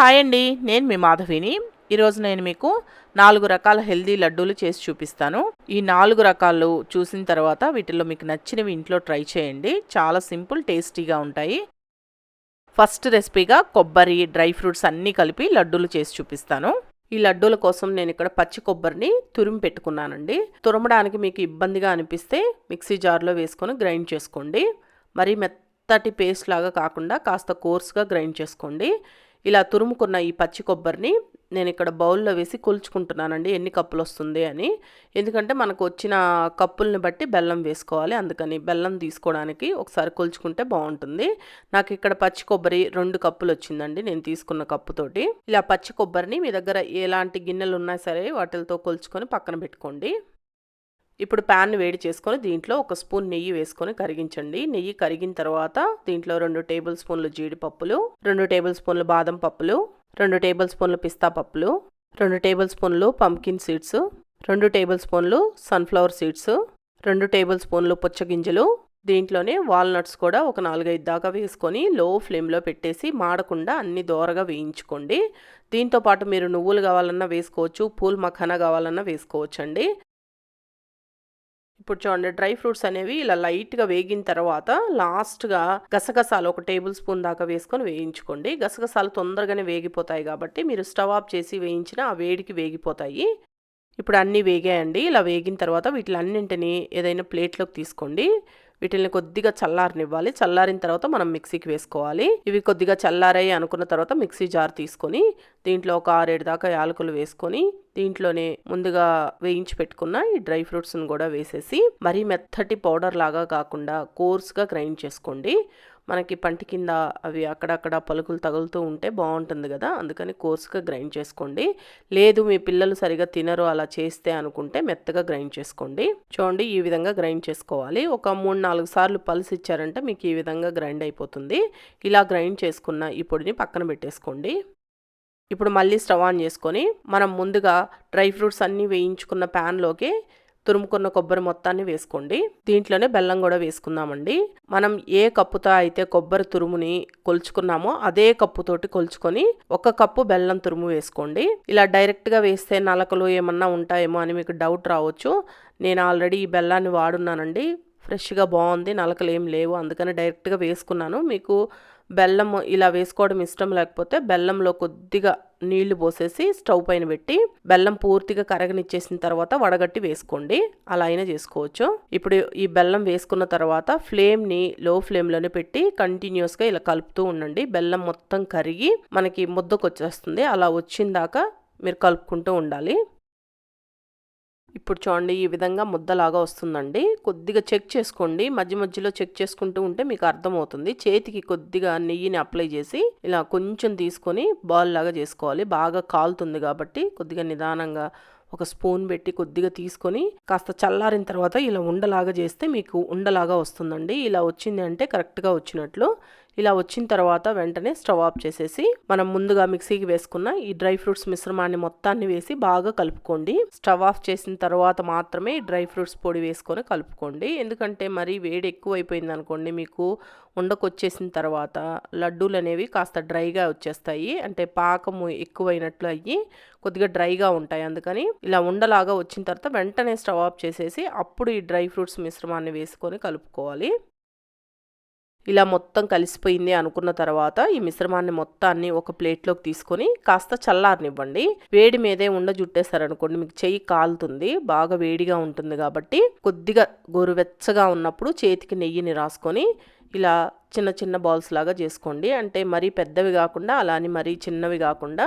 Hi అండి నేను మీ మాధవిని. ఈరోజు నేను మీకు నాలుగు రకాల హెల్దీ లడ్డూలు చేసి చూపిస్తాను. ఈ నాలుగు రకాలు చూసిన తర్వాత వీటిల్లో మీకు నచ్చినవి ఇంట్లో ట్రై చేయండి. చాలా సింపుల్ టేస్టీగా ఉంటాయి. ఫస్ట్ రెసిపీగా కొబ్బరి డ్రై ఫ్రూట్స్ అన్నీ కలిపి లడ్డూలు చేసి చూపిస్తాను. ఈ లడ్డూల కోసం నేను ఇక్కడ పచ్చి కొబ్బరిని తురిమి పెట్టుకున్నానండి. తురమడానికి మీకు ఇబ్బందిగా అనిపిస్తే మిక్సీ జార్లో వేసుకొని గ్రైండ్ చేసుకోండి. మరీ మెత్తటి పేస్ట్ లాగా కాకుండా కాస్త కోర్స్గా గ్రైండ్ చేసుకోండి. ఇలా తురుముకున్న ఈ పచ్చి కొబ్బరిని నేను ఇక్కడ బౌల్లో వేసి కొలుచుకుంటున్నానండి. ఎన్ని కప్పులు వస్తుంది అని. ఎందుకంటే మనకు వచ్చిన కప్పుల్ని బట్టి బెల్లం వేసుకోవాలి. అందుకని బెల్లం తీసుకోవడానికి ఒకసారి కొలుచుకుంటే బాగుంటుంది. నాకు ఇక్కడ పచ్చి కొబ్బరి రెండు కప్పులు వచ్చిందండి నేను తీసుకున్న కప్పుతోటి ఇలా పచ్చి కొబ్బరిని మీ దగ్గర ఎలాంటి గిన్నెలు ఉన్నా సరే వాటితో కొలుచుకొని పక్కన పెట్టుకోండి. ఇప్పుడు ప్యాన్ వేడి చేసుకొని దీంట్లో ఒక స్పూన్ నెయ్యి వేసుకొని కరిగించండి. నెయ్యి కరిగిన తర్వాత దీంట్లో రెండు టేబుల్ స్పూన్లు జీడిపప్పులు రెండు టేబుల్ స్పూన్లు బాదం పప్పులు రెండు టేబుల్ స్పూన్లు పిస్తా పప్పులు రెండు టేబుల్ స్పూన్లు పంకిన్ సీడ్స్ రెండు టేబుల్ స్పూన్లు సన్ఫ్లవర్ సీడ్స్ రెండు టేబుల్ స్పూన్లు పుచ్చగింజలు దీంట్లోనే వాల్నట్స్ కూడా ఒక నాలుగైదు దాకా వేసుకొని లో ఫ్లేమ్లో పెట్టేసి మాడకుండా అన్ని దోరగా వేయించుకోండి. దీంతో పాటు మీరు నువ్వులు కావాలన్నా వేసుకోవచ్చు పూల్ మఖానా కావాలన్నా వేసుకోవచ్చండి. ఇప్పుడు చూడండి డ్రై ఫ్రూట్స్ అనేవి ఇలా లైట్గా వేగిన తర్వాత లాస్ట్గా గసగసాలు ఒక టేబుల్ స్పూన్ దాకా వేసుకొని వేయించుకోండి. గసగసాలు తొందరగానే వేగిపోతాయి కాబట్టి మీరు స్టవ్ ఆఫ్ చేసి వేయించిన ఆ వేడికి వేగిపోతాయి. ఇప్పుడు అన్నీ వేగాయండి. ఇలా వేగిన తర్వాత వీటిలన్నింటినీ ఏదైనా ప్లేట్లోకి తీసుకోండి. వీటిని కొద్దిగా చల్లారనివ్వాలి. చల్లారిన తర్వాత మనం మిక్సీకి వేసుకోవాలి. ఇవి కొద్దిగా చల్లారాయి అనుకున్న తర్వాత మిక్సీ జార్ తీసుకొని దీంట్లో ఒక ఆరేడు దాకా యాలకులు వేసుకొని దీంట్లోనే ముందుగా వేయించి పెట్టుకున్న ఈ డ్రై ఫ్రూట్స్ని కూడా వేసేసి మరీ మెత్తటి పౌడర్ లాగా కాకుండా కోర్స్గా గ్రైండ్ చేసుకోండి. మనకి పంటి కింద అవి అక్కడక్కడ పలుకులు తగులుతూ ఉంటే బాగుంటుంది కదా. అందుకని కోర్సుగా గ్రైండ్ చేసుకోండి. లేదు మీ పిల్లలు సరిగా తినరు అలా చేస్తే అనుకుంటే మెత్తగా గ్రైండ్ చేసుకోండి. చూడండి ఈ విధంగా గ్రైండ్ చేసుకోవాలి. ఒక మూడు నాలుగు సార్లు పల్స్ ఇచ్చారంటే మీకు ఈ విధంగా గ్రైండ్ అయిపోతుంది. ఇలా గ్రైండ్ చేసుకున్న ఈ పొడిని పక్కన పెట్టేసుకోండి. ఇప్పుడు మళ్ళీ స్టవ్ ఆన్ చేసుకొని మనం ముందుగా డ్రై ఫ్రూట్స్ అన్నీ వేయించుకున్న ప్యాన్లోకి తురుముకున్న కొబ్బరి మొత్తాన్ని వేసుకోండి. దీంట్లోనే బెల్లం కూడా వేసుకుందామండి. మనం ఏ కప్పుతో అయితే కొబ్బరి తురుముని కొలుచుకున్నామో అదే కప్పుతోటి కొలుచుకొని ఒక కప్పు బెల్లం తురుము వేసుకోండి. ఇలా డైరెక్ట్గా వేస్తే నలకలు ఏమన్నా ఉంటాయేమో అని మీకు డౌట్ రావచ్చు. నేను ఆల్రెడీ ఈ బెల్లాన్ని వాడున్నానండి. ఫ్రెష్గా బాగుంది నలకలు ఏం లేవు అందుకని డైరెక్ట్గా వేసుకున్నాను. మీకు బెల్లం ఇలా వేసుకోవడం ఇష్టం లేకపోతే బెల్లంలో కొద్దిగా నీళ్ళు పోసేసి స్టవ్ పైన పెట్టి బెల్లం పూర్తిగా కరగనిచ్చేసిన తర్వాత వడగట్టి వేసుకోండి. అలా అయినా చేసుకోవచ్చు. ఇప్పుడు ఈ బెల్లం వేసుకున్న తర్వాత ఫ్లేమ్ని లో ఫ్లేమ్లోనే పెట్టి కంటిన్యూస్గా ఇలా కలుపుతూ ఉండండి. బెల్లం మొత్తం కరిగి మనకి ముద్దకు వచ్చేస్తుంది అలా వచ్చిందాక మీరు కలుపుకుంటూ ఉండాలి. ఇప్పుడు చూడండి ఈ విధంగా ముద్దలాగా వస్తుందండి. కొద్దిగా చెక్ చేసుకోండి. మధ్య మధ్యలో చెక్ చేసుకుంటూ ఉంటే మీకు అర్థమవుతుంది. చేతికి కొద్దిగా నెయ్యిని అప్లై చేసి ఇలా కొంచెం తీసుకొని బాల్ లాగా చేసుకోవాలి. బాగా కాలుతుంది కాబట్టి కొద్దిగా నిదానంగా ఒక స్పూన్ పెట్టి కొద్దిగా తీసుకొని కాస్త చల్లారిన తర్వాత ఇలా ఉండలాగా చేస్తే మీకు ఉండలాగా వస్తుందండి. ఇలా వచ్చింది అంటే కరెక్ట్గా వచ్చినట్లు. ఇలా వచ్చిన తర్వాత వెంటనే స్టవ్ ఆఫ్ చేసేసి మనం ముందుగా మిక్సీకి వేసుకున్న ఈ డ్రై ఫ్రూట్స్ మిశ్రమాన్ని మొత్తాన్ని వేసి బాగా కలుపుకోండి. స్టవ్ ఆఫ్ చేసిన తర్వాత మాత్రమే డ్రై ఫ్రూట్స్ పొడి వేసుకొని కలుపుకోండి. ఎందుకంటే మరి వేడి ఎక్కువ అయిపోయింది అనుకోండి మీకు ఉండకొచ్చేసిన తర్వాత లడ్డూలు అనేవి కాస్త డ్రైగా వచ్చేస్తాయి. అంటే పాకము ఎక్కువైనట్లు అయ్యి కొద్దిగా డ్రైగా ఉంటాయి. అందుకని ఇలా ఉండలాగా వచ్చిన తర్వాత వెంటనే స్టవ్ ఆఫ్ చేసేసి అప్పుడు ఈ డ్రై ఫ్రూట్స్ మిశ్రమాన్ని వేసుకొని కలుపుకోవాలి. ఇలా మొత్తం కలిసిపోయింది అనుకున్న తర్వాత ఈ మిశ్రమాన్ని మొత్తాన్ని ఒక ప్లేట్లోకి తీసుకొని కాస్త చల్లారనివ్వండి. వేడి మీదే ఉండ జుట్టేశారనుకోండి మీకు చెయ్యి కాలుతుంది బాగా వేడిగా ఉంటుంది కాబట్టి కొద్దిగా గోరువెచ్చగా ఉన్నప్పుడు చేతికి నెయ్యిని రాసుకొని ఇలా చిన్న చిన్న బాల్స్ లాగా చేసుకోండి. అంటే మరీ పెద్దవి కాకుండా అలాని మరీ చిన్నవి కాకుండా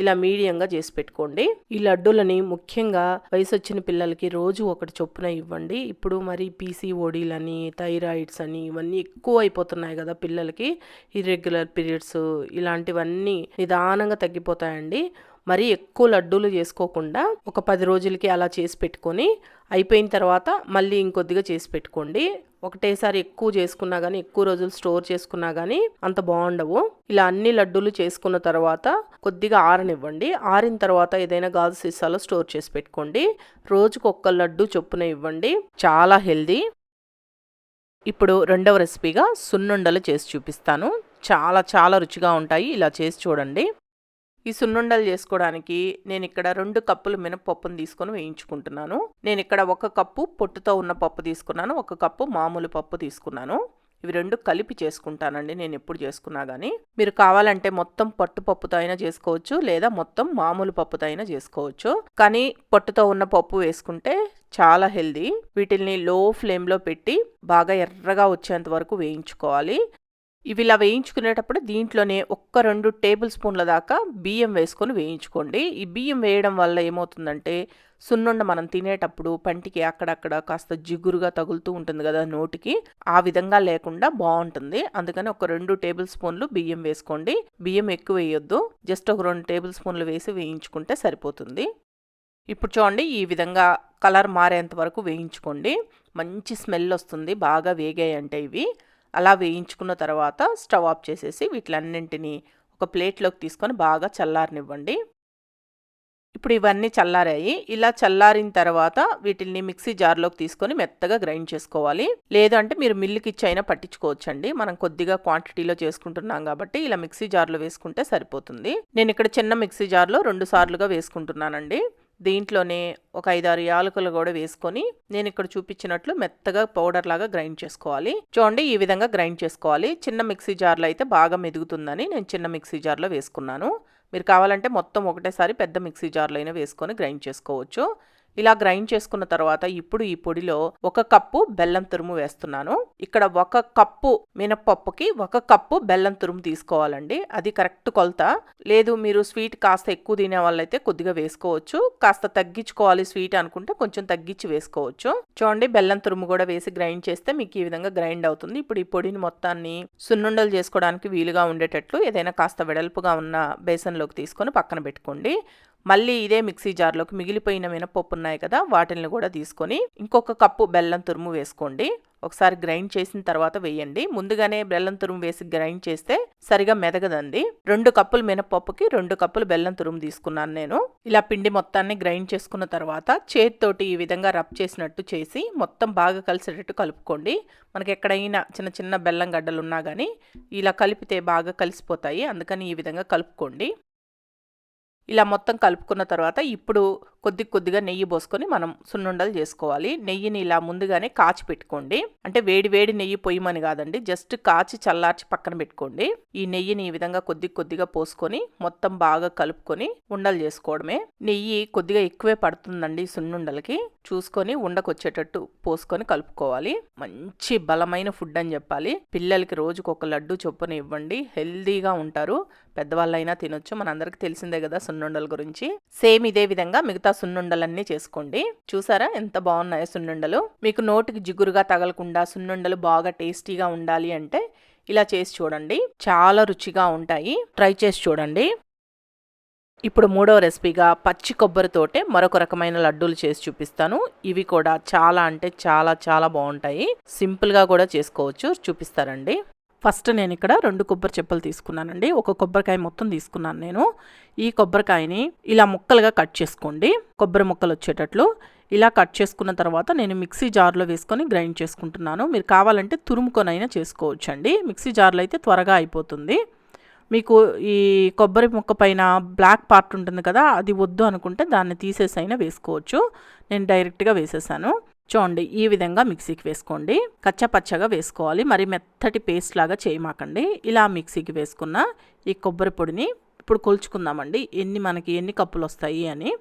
ఇలా మీడియంగా చేసి పెట్టుకోండి. ఈ లడ్డూలని ముఖ్యంగా వయసు వచ్చిన పిల్లలకి రోజు ఒకటి చొప్పున ఇవ్వండి. ఇప్పుడు మరి పీసీఓడీలని థైరాయిడ్స్ అని ఇవన్నీ ఎక్కువ అయిపోతున్నాయి కదా పిల్లలకి. ఇర్రెగ్యులర్ పీరియడ్స్ ఇలాంటివన్నీ నిదానంగా తగ్గిపోతాయండి. మరీ ఎక్కువ లడ్డూలు చేసుకోకుండా ఒక పది రోజులకి అలా చేసి పెట్టుకొని అయిపోయిన తర్వాత మళ్ళీ ఇంకొద్దిగా చేసి పెట్టుకోండి. ఒకటేసారి ఎక్కువ చేసుకున్నా కానీ ఎక్కువ రోజులు స్టోర్ చేసుకున్నా కానీ అంత బాగుండవు. ఇలా అన్ని లడ్డూలు చేసుకున్న తర్వాత కొద్దిగా ఆరనివ్వండి. ఆరిన తర్వాత ఏదైనా గాజు సీసాలో స్టోర్ చేసి పెట్టుకోండి. రోజుకు ఒక్క లడ్డు చొప్పున ఇవ్వండి. చాలా హెల్దీ. ఇప్పుడు రెండవ రెసిపీగా సున్నుండలు చేసి చూపిస్తాను. చాలా చాలా రుచిగా ఉంటాయి. ఇలా చేసి చూడండి. ఈ సున్నుండలు చేసుకోవడానికి నేను ఇక్కడ రెండు కప్పులు మినపప్పును తీసుకొని వేయించుకుంటున్నాను. నేను ఇక్కడ ఒక కప్పు పొట్టుతో ఉన్న పప్పు తీసుకున్నాను ఒక కప్పు మామూలు పప్పు తీసుకున్నాను. ఇవి రెండు కలిపి చేసుకుంటానండి నేను ఎప్పుడు చేసుకున్నా కానీ మీరు కావాలంటే మొత్తం పట్టుపప్పుతో అయినా చేసుకోవచ్చు లేదా మొత్తం మామూలు పప్పుతో అయినా చేసుకోవచ్చు. కానీ పొట్టుతో ఉన్న పప్పు వేసుకుంటే చాలా హెల్దీ. వీటిల్ని లో ఫ్లేమ్లో పెట్టి బాగా ఎర్రగా వచ్చేంత వరకు వేయించుకోవాలి. ఇవి ఇలా వేయించుకునేటప్పుడు దీంట్లోనే ఒక్క రెండు టేబుల్ స్పూన్ల దాకా బియ్యం వేసుకొని వేయించుకోండి. ఈ బియ్యం వేయడం వల్ల ఏమవుతుందంటే సున్నుండ మనం తినేటప్పుడు పంటికి అక్కడక్కడ కాస్త జిగురుగా తగులుతూ ఉంటుంది కదా నోటికి ఆ విధంగా లేకుండా బాగుంటుంది. అందుకని ఒక రెండు టేబుల్ స్పూన్లు బియ్యం వేసుకోండి. బియ్యం ఎక్కువ వేయొద్దు. జస్ట్ ఒక రెండు టేబుల్ స్పూన్లు వేసి వేయించుకుంటే సరిపోతుంది. ఇప్పుడు చూడండి ఈ విధంగా కలర్ మారేంత వరకు వేయించుకోండి. మంచి స్మెల్ వస్తుంది బాగా వేగాయంటే ఇవి. అలా వేయించుకున్న తర్వాత స్టవ్ ఆఫ్ చేసేసి వీటిలన్నింటినీ ఒక ప్లేట్లోకి తీసుకొని బాగా చల్లారనివ్వండి. ఇప్పుడు ఇవన్నీ చల్లారాయి. ఇలా చల్లారిన తర్వాత వీటిని మిక్సీ జార్లోకి తీసుకొని మెత్తగా గ్రైండ్ చేసుకోవాలి. లేదంటే మీరు మిల్లుకి ఇచ్చైనా పట్టించుకోవచ్చండి. మనం కొద్దిగా క్వాంటిటీలో చేసుకుంటున్నాం కాబట్టి ఇలా మిక్సీ జార్లో వేసుకుంటే సరిపోతుంది. నేను ఇక్కడ చిన్న మిక్సీ జార్లో రెండు సార్లుగా వేసుకుంటున్నానండి. దీంట్లోనే ఒక ఐదారు యాలకులు కూడా వేసుకొని నేను ఇక్కడ చూపించినట్లు మెత్తగా పౌడర్ లాగా గ్రైండ్ చేసుకోవాలి. చూడండి ఈ విధంగా గ్రైండ్ చేసుకోవాలి. చిన్న మిక్సీ జార్లో అయితే బాగా మెదుగుతుందని నేను చిన్న మిక్సీ జార్లో వేసుకున్నాను. మీరు కావాలంటే మొత్తం ఒకటేసారి పెద్ద మిక్సీ జార్లో అయినా వేసుకొని గ్రైండ్ చేసుకోవచ్చు. ఇలా గ్రైండ్ చేసుకున్న తర్వాత ఇప్పుడు ఈ పొడిలో ఒక కప్పు బెల్లం తురుము వేస్తున్నాను. ఇక్కడ ఒక కప్పు మినపప్పుకి ఒక కప్పు బెల్లం తురుము తీసుకోవాలండి. అది కరెక్ట్ కొలత. లేదు మీరు స్వీట్ కాస్త ఎక్కువ తినే వాళ్ళైతే కొద్దిగా వేసుకోవచ్చు. కాస్త తగ్గించుకోవాలి స్వీట్ అనుకుంటే కొంచెం తగ్గించి వేసుకోవచ్చు. చూడండి బెల్లం తురుము కూడా వేసి గ్రైండ్ చేస్తే మీకు ఈ విధంగా గ్రైండ్ అవుతుంది. ఇప్పుడు ఈ పొడిని మొత్తాన్ని సున్నుండలు చేసుకోవడానికి వీలుగా ఉండేటట్లు ఏదైనా కాస్త వెడల్పుగా ఉన్న బేసన్లోకి తీసుకొని పక్కన పెట్టుకోండి. మళ్ళీ ఇదే మిక్సీ జార్లోకి మిగిలిపోయిన మినపప్పు ఉన్నాయి కదా వాటిని కూడా తీసుకొని ఇంకొక కప్పు బెల్లం తురుము వేసుకోండి. ఒకసారి గ్రైండ్ చేసిన తర్వాత వేయండి. ముందుగానే బెల్లం తురుము వేసి గ్రైండ్ చేస్తే సరిగా మెదగదండి. రెండు కప్పులు మినపప్పుకి రెండు కప్పులు బెల్లం తురుము తీసుకున్నాను నేను. ఇలా పిండి మొత్తాన్ని గ్రైండ్ చేసుకున్న తర్వాత చేతితోటి ఈ విధంగా రబ్ చేసినట్టు చేసి మొత్తం బాగా కలిసేటట్టు కలుపుకోండి. మనకి ఎక్కడైనా చిన్న చిన్న బెల్లం గడ్డలు ఉన్నా కానీ ఇలా కలిపితే బాగా కలిసిపోతాయి. అందుకని ఈ విధంగా కలుపుకోండి. ఇలా మొత్తం కలుపుకున్న తర్వాత ఇప్పుడు కొద్ది కొద్దిగా నెయ్యి పోసుకొని మనం సున్నుండలు చేసుకోవాలి. నెయ్యిని ఇలా ముందుగానే కాచి పెట్టుకోండి. అంటే వేడి వేడి నెయ్యి పొయ్యమని కాదండి. జస్ట్ కాచి చల్లార్చి పక్కన పెట్టుకోండి. ఈ నెయ్యిని ఈ విధంగా కొద్ది కొద్దిగా పోసుకొని మొత్తం బాగా కలుపుకొని ఉండలు చేసుకోవడమే. నెయ్యి కొద్దిగా ఎక్కువే పడుతుందండి సున్నుండలకి. చూసుకొని ఉండకొచ్చేటట్టు పోసుకొని కలుపుకోవాలి. మంచి బలమైన ఫుడ్ అని చెప్పాలి. పిల్లలకి రోజుకు ఒక లడ్డు చొప్పున ఇవ్వండి. హెల్దీగా ఉంటారు. పెద్దవాళ్ళైనా తినొచ్చు. మనందరికి తెలిసిందే కదా సున్నుండల గురించి. సేమ్ ఇదే విధంగా మిగతా సున్నుండలన్నీ చేసుకోండి. చూసారా ఎంత బాగున్నాయో సున్నుండలు. మీకు నోటికి జిగురుగా తగలకుండా సున్నుండలు బాగా టేస్టీగా ఉండాలి అంటే ఇలా చేసి చూడండి. చాలా రుచిగా ఉంటాయి. ట్రై చేసి చూడండి. ఇప్పుడు మూడవ రెసిపీగా పచ్చి కొబ్బరితోటే మరొక రకమైన లడ్డూలు చేసి చూపిస్తాను. ఇవి కూడా చాలా అంటే చాలా చాలా బాగుంటాయి. సింపుల్గా కూడా చేసుకోవచ్చు. చూపిస్తారండి. ఫస్ట్ నేను ఇక్కడ రెండు కొబ్బరి చెప్పులు తీసుకున్నానండి. ఒక కొబ్బరికాయ మొత్తం తీసుకున్నాను నేను. ఈ కొబ్బరికాయని ఇలా ముక్కలుగా కట్ చేసుకోండి. కొబ్బరి ముక్కలు వచ్చేటట్లు ఇలా కట్ చేసుకున్న తర్వాత నేను మిక్సీ జార్లో వేసుకొని గ్రైండ్ చేసుకుంటున్నాను. మీరు కావాలంటే తురుముకొనైనా చేసుకోవచ్చు అండి మిక్సీ జార్లో అయితే త్వరగా అయిపోతుంది. మీకు ఈ కొబ్బరి ముక్క పైన బ్లాక్ పార్ట్ ఉంటుంది కదా అది వద్దు అనుకుంటే దాన్ని తీసేసి అయినా వేసుకోవచ్చు. నేను డైరెక్ట్గా వేసేసాను. చూడండి ఈ విధంగా మిక్సీకి వేసుకోండి. కచ్చపచ్చగా వేసుకోవాలి. మరి మెత్తటి పేస్ట్ లాగా చేయమాకండి. ఇలా మిక్సీకి వేసుకున్న ఈ కొబ్బరి పొడిని ఇప్పుడు కొలుచుకుందామండి. ఎన్ని మనకి ఎన్ని కప్పులు వస్తాయి అని.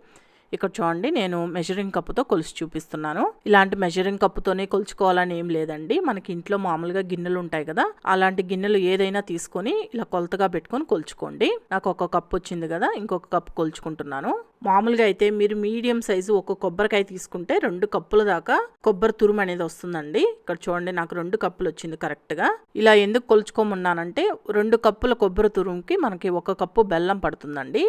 ఇక్కడ చూడండి నేను మెజరింగ్ కప్పుతో కొలిసి చూపిస్తున్నాను. ఇలాంటి మెజరింగ్ కప్పుతోనే కొలుచుకోవాలని ఏం లేదండి. మనకి ఇంట్లో మామూలుగా గిన్నెలు ఉంటాయి కదా అలాంటి గిన్నెలు ఏదైనా తీసుకొని ఇలా కొలతగా పెట్టుకొని కొలుచుకోండి. నాకు ఒక కప్పు వచ్చింది కదా ఇంకొక కప్పు కొలుచుకుంటున్నాను. మామూలుగా అయితే మీరు మీడియం సైజు ఒక కొబ్బరికాయ తీసుకుంటే రెండు కప్పుల దాకా కొబ్బరి తురుము అనేది వస్తుందండి. ఇక్కడ చూడండి నాకు రెండు కప్పులు వచ్చింది కరెక్ట్గా ఇలా ఎందుకు కొలుచుకోమన్నానంటే రెండు కప్పుల కొబ్బరి తురుముకి మనకి ఒక కప్పు బెల్లం పడుతుందండి.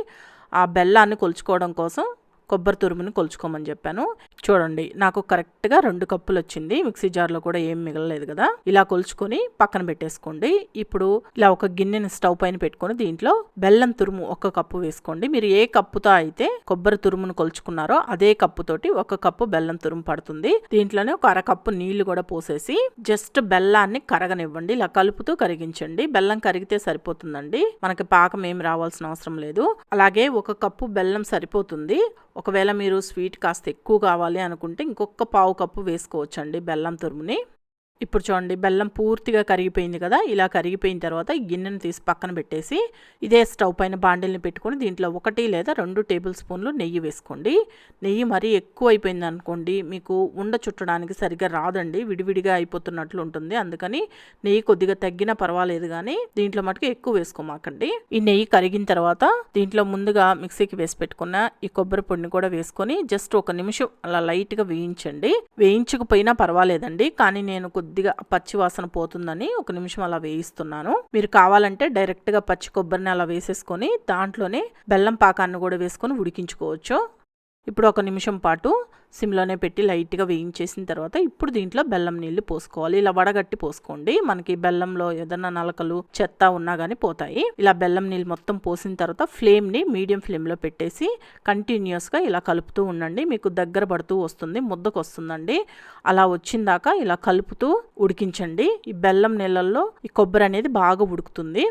ఆ బెల్లాన్ని కొలుచుకోవడం కోసం కొబ్బరి తురుముని కొలుచుకోమని చెప్పాను. చూడండి నాకు కరెక్ట్గా రెండు కప్పులు వచ్చింది మిక్సీ జార్లో కూడా ఏం మిగలలేదు కదా. ఇలా కొలుచుకొని పక్కన పెట్టేసుకోండి. ఇప్పుడు ఇలా ఒక గిన్నెని స్టవ్ పైన పెట్టుకొని దీంట్లో బెల్లం తురుము ఒక కప్పు వేసుకోండి. మీరు ఏ కప్పుతో అయితే కొబ్బరి తురుమును కొలుచుకున్నారో అదే కప్పుతోటి ఒక కప్పు బెల్లం తురుము పడుతుంది. దీంట్లోనే ఒక అరకప్పు నీళ్ళు కూడా పోసేసి జస్ట్ బెల్లాన్ని కరగనివ్వండి. ఇలా కలుపుతూ కరిగించండి. బెల్లం కరిగితే సరిపోతుందండి. మనకి పాకం ఏం రావాల్సిన అవసరం లేదు. అలాగే ఒక కప్పు బెల్లం సరిపోతుంది. ఒకవేళ మీరు స్వీట్ కాస్త ఎక్కువ కావాలి అనుకుంటే ఇంకొక పావు కప్పు వేసుకోవచ్చండి బెల్లం తురుముని. ఇప్పుడు చూడండి బెల్లం పూర్తిగా కరిగిపోయింది కదా ఇలా కరిగిపోయిన తర్వాత ఈ గిన్నెను తీసి పక్కన పెట్టేసి ఇదే స్టవ్ పైన బాండిల్ని పెట్టుకొని దీంట్లో ఒకటి లేదా రెండు టేబుల్ స్పూన్లు నెయ్యి వేసుకోండి. నెయ్యి మరీ ఎక్కువ అయిపోయింది అనుకోండి మీకు ఉండ చుట్టడానికి సరిగ్గా రాదండి విడివిడిగా అయిపోతున్నట్లు ఉంటుంది. అందుకని నెయ్యి కొద్దిగా తగ్గినా పర్వాలేదు కానీ దీంట్లో మటుకు ఎక్కువ వేసుకోమాకండి. ఈ నెయ్యి కరిగిన తర్వాత దీంట్లో ముందుగా మిక్సీకి వేసి పెట్టుకున్న ఈ కొబ్బరి పొడిని కూడా వేసుకొని జస్ట్ ఒక నిమిషం అలా లైట్గా వేయించండి. వేయించకపోయినా పర్వాలేదండి కానీ నేను కొద్దిగా పచ్చి వాసన పోతుందని ఒక నిమిషం అలా వేయిస్తున్నాను. మీరు కావాలంటే డైరెక్ట్గా పచ్చి కొబ్బరిని అలా వేసేసుకొని దాంట్లోనే బెల్లం పాకాన్ని కూడా వేసుకొని ఉడికించుకోవచ్చు. ఇప్పుడు ఒక నిమిషం పాటు సిమ్లోనే పెట్టి లైట్గా వేయించేసిన తర్వాత ఇప్పుడు దీంట్లో బెల్లం నీళ్ళు పోసుకోవాలి. ఇలా వడగట్టి పోసుకోండి. మనకి బెల్లంలో ఏదైనా నలకలు చెత్త ఉన్నా కానీ పోతాయి. ఇలా బెల్లం నీళ్ళు మొత్తం పోసిన తర్వాత ఫ్లేమ్ని మీడియం ఫ్లేమ్లో పెట్టేసి కంటిన్యూస్గా ఇలా కలుపుతూ ఉండండి. మీకు దగ్గర పడుతూ వస్తుంది ముద్దకు వస్తుందండి. అలా వచ్చిందాక ఇలా కలుపుతూ ఉడికించండి. ఈ బెల్లం నీళ్ళల్లో ఈ కొబ్బరి అనేది బాగా ఉడుకుతుంది.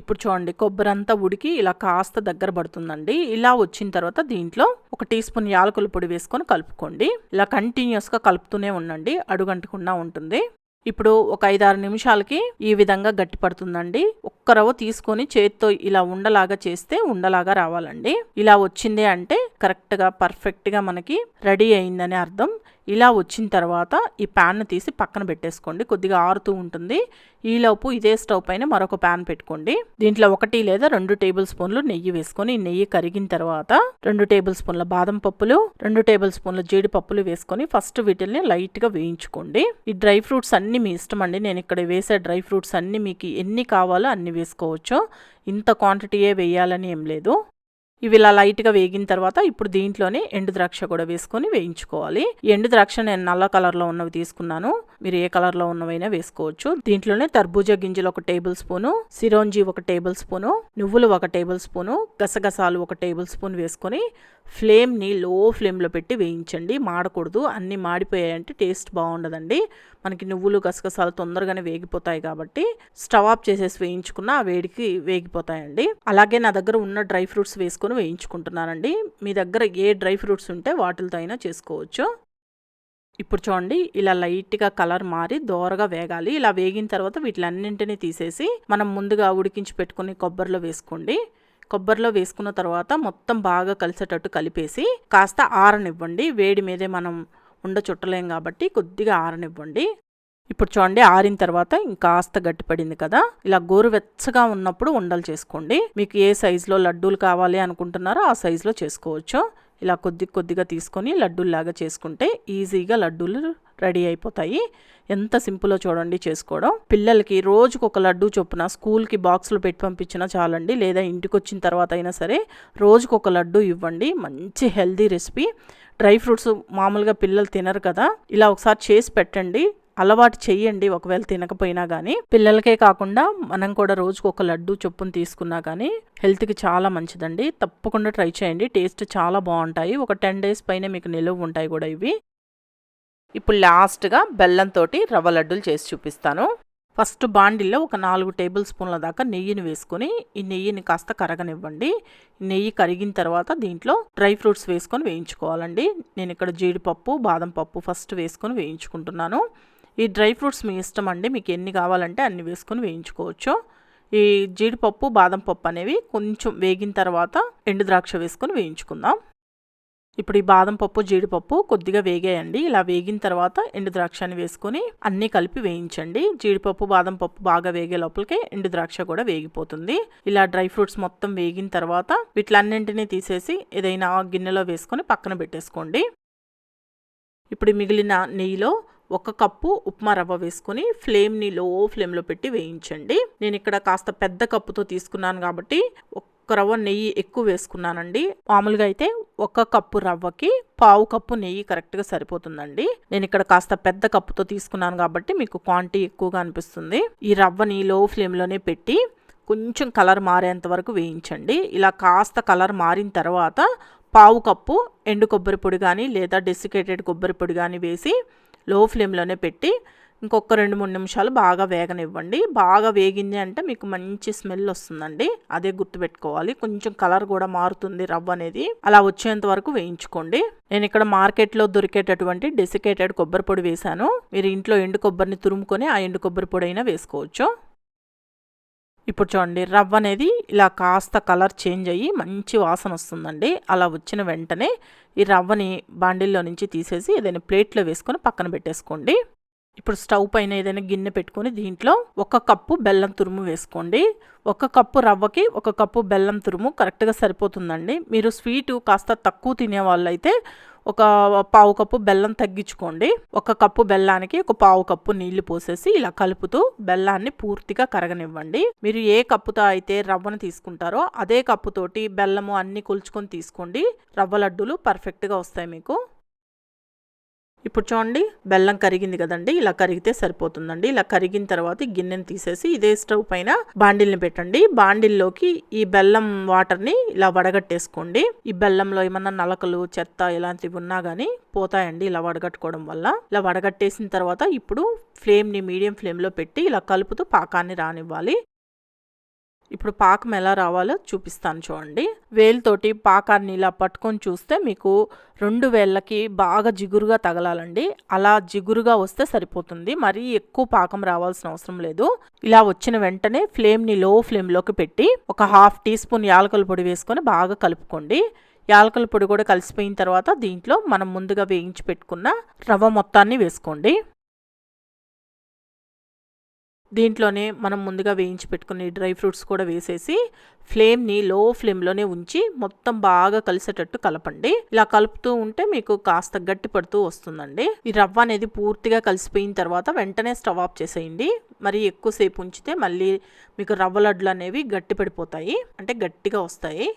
ఇప్పుడు చూడండి కొబ్బరి అంతా ఉడికి ఇలా కాస్త దగ్గర పడుతుందండి. ఇలా వచ్చిన తర్వాత దీంట్లో ఒక టీ స్పూన్ యాలకుల పొడి వేసుకొని కలుపుకోండి. ఇలా కంటిన్యూస్గా కలుపుతూనే ఉండండి అడుగంటకుండా ఉంటుంది. ఇప్పుడు ఒక ఐదారు నిమిషాలకి ఈ విధంగా గట్టి పడుతుందండి. ఒక్క రవ్వ తీసుకొని చేతితో ఇలా ఉండలాగా చేస్తే ఉండలాగా రావాలండి. ఇలా వచ్చింది అంటే కరెక్ట్గా పర్ఫెక్ట్గా మనకి రెడీ అయిందని అర్థం. ఇలా వచ్చిన తర్వాత ఈ ప్యాన్ను తీసి పక్కన పెట్టేసుకోండి. కొద్దిగా ఆరుతూ ఉంటుంది. ఈలోపు ఇదే స్టవ్ పైన మరొక ప్యాన్ పెట్టుకోండి. దీంట్లో ఒకటి లేదా రెండు టేబుల్ స్పూన్లు నెయ్యి వేసుకొని నెయ్యి కరిగిన తర్వాత రెండు టేబుల్ స్పూన్ల బాదం పప్పులు రెండు టేబుల్ స్పూన్ల జీడిపప్పులు వేసుకొని ఫస్ట్ వీటిల్ని లైట్గా వేయించుకోండి. ఈ డ్రై ఫ్రూట్స్ అన్ని మీ ఇష్టం అండి. నేను ఇక్కడ వేసే డ్రై ఫ్రూట్స్ అన్ని మీకు ఎన్ని కావాలో అన్ని వేసుకోవచ్చు. ఇంత క్వాంటిటీయే వేయాలని ఏం లేదు. ఇవి ఇలా లైట్గా వేగిన తర్వాత ఇప్పుడు దీంట్లోనే ఎండు ద్రాక్ష కూడా వేసుకొని వేయించుకోవాలి. ఎండు ద్రాక్ష నేను నల్ల కలర్లో ఉన్నవి తీసుకున్నాను. మీరు ఏ కలర్లో ఉన్నవైనా వేసుకోవచ్చు. దీంట్లోనే తర్బూజా గింజలు ఒక టేబుల్ స్పూను సిరోంజి ఒక టేబుల్ స్పూను నువ్వులు ఒక టేబుల్ స్పూను గసగసాలు ఒక టేబుల్ స్పూన్ వేసుకొని ఫ్లేమ్ని లో ఫ్లేమ్లో పెట్టి వేయించండి. మాడకూడదు. అన్నీ మాడిపోయాయంటే టేస్ట్ బాగుండదండి. మనకి నువ్వులు గసగసాలు తొందరగానే వేగిపోతాయి కాబట్టి స్టవ్ ఆఫ్ చేసేసి వేయించుకున్న ఆ వేడికి వేగిపోతాయండి. అలాగే నా దగ్గర ఉన్న డ్రై ఫ్రూట్స్ వేసుకొని వేయించుకుంటున్నానండి. మీ దగ్గర ఏ డ్రై ఫ్రూట్స్ ఉంటే వాటితో అయినా చేసుకోవచ్చు. ఇప్పుడు చూడండి ఇలా లైట్గా కలర్ మారి దోరగా వేగాలి. ఇలా వేగిన తర్వాత వీటిలన్నింటినీ తీసేసి మనం ముందుగా ఉడికించి పెట్టుకుని కొబ్బరిలో వేసుకోండి. కొబ్బరిలో వేసుకున్న తర్వాత మొత్తం బాగా కలిసేటట్టు కలిపేసి కాస్త ఆరనివ్వండి. వేడి మీదే మనం ఉండ చుట్టలేం కాబట్టి కొద్దిగా ఆరనివ్వండి. ఇప్పుడు చూడండి ఆరిన తర్వాత ఇంకాస్త గట్టిపడింది కదా. ఇలా గోరువెచ్చగా ఉన్నప్పుడు ఉండలు చేసుకోండి. మీకు ఏ సైజులో లడ్డూలు కావాలి అనుకుంటున్నారో ఆ సైజులో చేసుకోవచ్చు. ఇలా కొద్ది కొద్దిగా తీసుకొని లడ్డూల్లాగా చేసుకుంటే ఈజీగా లడ్డూలు రెడీ అయిపోతాయి. ఎంత సింపుల్లో చూడండి చేసుకోవడం. పిల్లలకి రోజుకు ఒక లడ్డు చొప్పున స్కూల్కి బాక్సులు పెట్టి పంపించినా చాలండి. లేదా ఇంటికి వచ్చిన తర్వాత అయినా సరే రోజుకు ఒక లడ్డు ఇవ్వండి. మంచి హెల్దీ రెసిపీ. డ్రై ఫ్రూట్స్ మామూలుగా పిల్లలు తినరు కదా. ఇలా ఒకసారి చేసి పెట్టండి. అలవాటు చేయండి ఒకవేళ తినకపోయినా కానీ పిల్లలకే కాకుండా మనం కూడా రోజుకు ఒక లడ్డు చొప్పున తీసుకున్నా కానీ హెల్త్కి చాలా మంచిదండి. తప్పకుండా ట్రై చేయండి. టేస్ట్ చాలా బాగుంటాయి. ఒక టెన్ డేస్ పైన మీకు నిలువ ఉంటాయి కూడా ఇవి. ఇప్పుడు లాస్ట్గా బెల్లంతో రవ్వ లడ్డూలు చేసి చూపిస్తాను. ఫస్ట్ బాండిల్లో ఒక నాలుగు టేబుల్ స్పూన్ల దాకా నెయ్యిని వేసుకొని ఈ నెయ్యిని కాస్త కరగనివ్వండి. నెయ్యి కరిగిన తర్వాత దీంట్లో డ్రై ఫ్రూట్స్ వేసుకొని వేయించుకోవాలండి. నేను ఇక్కడ జీడిపప్పు బాదం పప్పు ఫస్ట్ వేసుకొని వేయించుకుంటున్నాను. ఈ డ్రై ఫ్రూట్స్ మీ ఇష్టం అండి మీకు ఎన్ని కావాలంటే అన్ని వేసుకొని వేయించుకోవచ్చు. ఈ జీడిపప్పు బాదం పప్పు అనేవి కొంచెం వేగిన తర్వాత ఎండు ద్రాక్ష వేసుకొని వేయించుకుందాం. ఇప్పుడు ఈ బాదం పప్పు జీడిపప్పు కొద్దిగా వేగాయండి. ఇలా వేగిన తర్వాత ఎండు ద్రాక్షని వేసుకొని అన్నీ కలిపి వేయించండి. జీడిపప్పు బాదం పప్పు బాగా వేగే లోపలికే ఎండు ద్రాక్ష కూడా వేగిపోతుంది. ఇలా డ్రై ఫ్రూట్స్ మొత్తం వేగిన తర్వాత వీటిలన్నింటినీ తీసేసి ఏదైనా గిన్నెలో వేసుకొని పక్కన పెట్టేసుకోండి. ఇప్పుడు మిగిలిన నెయ్యిలో ఒక కప్పు ఉప్మా రవ్వ వేసుకొని ఫ్లేమ్ని లో ఫ్లేమ్లో పెట్టి వేయించండి. నేను ఇక్కడ కాస్త పెద్ద కప్పుతో తీసుకున్నాను కాబట్టి ఒక్క ఒక రవ్వ నెయ్యి ఎక్కువ వేసుకున్నానండి. మామూలుగా అయితే ఒక కప్పు రవ్వకి పావు కప్పు నెయ్యి కరెక్ట్గా సరిపోతుందండి. నేను ఇక్కడ కాస్త పెద్ద కప్పుతో తీసుకున్నాను కాబట్టి మీకు క్వాంటిటీ ఎక్కువగా అనిపిస్తుంది. ఈ రవ్వని లో ఫ్లేమ్లోనే పెట్టి కొంచెం కలర్ మారేంత వరకు వేయించండి. ఇలా కాస్త కలర్ మారిన తర్వాత పావు కప్పు ఎండు కొబ్బరి పొడి కానీ లేదా డెసికేటెడ్ కొబ్బరి పొడి కానీ వేసి లో ఫ్లేమ్లోనే పెట్టి ఇంకొక రెండు మూడు నిమిషాలు బాగా వేగనివ్వండి. బాగా వేగింది అంటే మీకు మంచి స్మెల్ వస్తుందండి. అదే గుర్తుపెట్టుకోవాలి. కొంచెం కలర్ కూడా మారుతుంది రవ్వ అనేది. అలా వచ్చేంత వరకు వేయించుకోండి. నేను ఇక్కడ మార్కెట్లో దొరికేటటువంటి డెసికేటెడ్ కొబ్బరి పొడి వేశాను. మీరు ఇంట్లో ఎండు కొబ్బరిని తురుముకొని ఆ ఎండు కొబ్బరి పొడి అయినా వేసుకోవచ్చు. ఇప్పుడు చూడండి రవ్వ అనేది ఇలా కాస్త కలర్ చేంజ్ అయ్యి మంచి వాసన వస్తుందండి. అలా వచ్చిన వెంటనే ఈ రవ్వని బాండిల్లో నుంచి తీసేసి ఏదైనా ప్లేట్లో వేసుకొని పక్కన పెట్టేసుకోండి. ఇప్పుడు స్టవ్ పైన ఏదైనా గిన్నె పెట్టుకొని దీంట్లో ఒక కప్పు బెల్లం తురుము వేసుకోండి. ఒక కప్పు రవ్వకి ఒక కప్పు బెల్లం తురుము కరెక్ట్గా సరిపోతుందండి. మీరు స్వీటు కాస్త తక్కువ తినే వాళ్ళైతే ఒక పావు కప్పు బెల్లం తగ్గించుకోండి. ఒక కప్పు బెల్లానికి ఒక పావు కప్పు నీళ్ళు పోసేసి ఇలా కలుపుతూ బెల్లాన్ని పూర్తిగా కరగనివ్వండి. మీరు ఏ కప్పుతో అయితే రవ్వను తీసుకుంటారో అదే కప్పుతోటి బెల్లము అన్ని కొలుచుకొని తీసుకోండి. రవ్వ లడ్డూలు పర్ఫెక్ట్గా వస్తాయి మీకు. ఇప్పుడు చూడండి బెల్లం కరిగింది కదండి ఇలా కరిగితే సరిపోతుందండి. ఇలా కరిగిన తర్వాత గిన్నెని తీసేసి ఇదే స్టవ్ పైన బాండిల్ని పెట్టండి. బాండిల్లోకి ఈ బెల్లం వాటర్ని ఇలా వడగట్టేసుకోండి. ఈ బెల్లంలో ఏమన్నా నలకలు చెత్త ఇలాంటివి ఉన్నా కానీ పోతాయండి ఇలా వడగట్టుకోవడం వల్ల. ఇలా వడగట్టేసిన తర్వాత ఇప్పుడు ఫ్లేమ్ని మీడియం ఫ్లేమ్లో పెట్టి ఇలా కలుపుతూ పాకాన్ని రానివ్వాలి. ఇప్పుడు పాకం ఎలా రావాలో చూపిస్తాను చూడండి. వేలుతోటి పాకాన్ని ఇలా పట్టుకొని చూస్తే మీకు రెండు వేళ్ళకి బాగా జిగురుగా తగలాలండి. అలా జిగురుగా వస్తే సరిపోతుంది. మరీ ఎక్కువ పాకం రావాల్సిన అవసరం లేదు. ఇలా వచ్చిన వెంటనే ఫ్లేమ్ని లో ఫ్లేమ్లోకి పెట్టి ఒక హాఫ్ టీ స్పూన్ యాలకల పొడి వేసుకొని బాగా కలుపుకోండి. యాలకల పొడి కూడా కలిసిపోయిన తర్వాత దీంట్లో మనం ముందుగా వేయించి పెట్టుకున్న రవ్వ మొత్తాన్ని వేసుకోండి. దీంట్లోనే మనం ముందుగా వేయించి పెట్టుకుని డ్రై ఫ్రూట్స్ కూడా వేసేసి ఫ్లేమ్ని లో ఫ్లేమ్లోనే ఉంచి మొత్తం బాగా కలిసేటట్టు కలపండి. ఇలా కలుపుతూ ఉంటే మీకు కాస్త గట్టి పడుతూ వస్తుందండి. ఈ రవ్వ అనేది పూర్తిగా కలిసిపోయిన తర్వాత వెంటనే స్టవ్ ఆఫ్ చేసేయండి. మరి ఎక్కువసేపు ఉంచితే మళ్ళీ మీకు రవ్వ లడ్లు అనేవి గట్టి పడిపోతాయి. అంటే గట్టిగా వస్తాయి.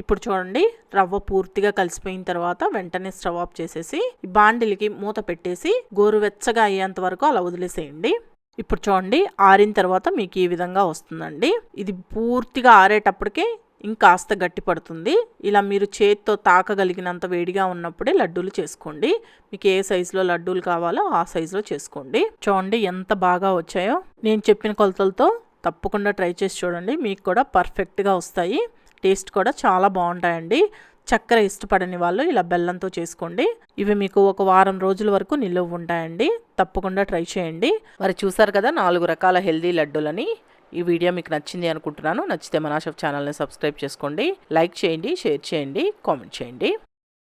ఇప్పుడు చూడండి రవ్వ పూర్తిగా కలిసిపోయిన తర్వాత వెంటనే స్టవ్ ఆఫ్ చేసేసి బాండిలికి బాండిల్కి మూత పెట్టేసి గోరువెచ్చగా అయ్యేంత వరకు అలా వదిలేసేయండి. ఇప్పుడు చూడండి ఆరిన తర్వాత మీకు ఈ విధంగా వస్తుందండి. ఇది పూర్తిగా ఆరేటప్పటికే ఇంకాస్త గట్టి పడుతుంది. ఇలా మీరు చేతితో తాకగలిగినంత వేడిగా ఉన్నప్పుడే లడ్డూలు చేసుకోండి. మీకు ఏ సైజులో లడ్డూలు కావాలో ఆ సైజులో చేసుకోండి. చూడండి ఎంత బాగా వచ్చాయో. నేను చెప్పిన కొలతలతో తప్పకుండా ట్రై చేసి చూడండి. మీకు కూడా పర్ఫెక్ట్గా వస్తాయి. టేస్ట్ కూడా చాలా బాగుంటాయండి. చక్కెర ఇష్టపడని వాళ్ళు ఇలా బెల్లంతో చేసుకోండి. ఇవి మీకు ఒక వారం రోజుల వరకు నిలువ ఉంటాయండి. తప్పకుండా ట్రై చేయండి. మరి చూసారు కదా నాలుగు రకాల హెల్దీ లడ్డూలని. ఈ వీడియో మీకు నచ్చింది అనుకుంటున్నాను. నచ్చితే మనాషఫ్ ఛానల్ని సబ్స్క్రైబ్ చేసుకోండి. లైక్ చేయండి షేర్ చేయండి కామెంట్ చేయండి.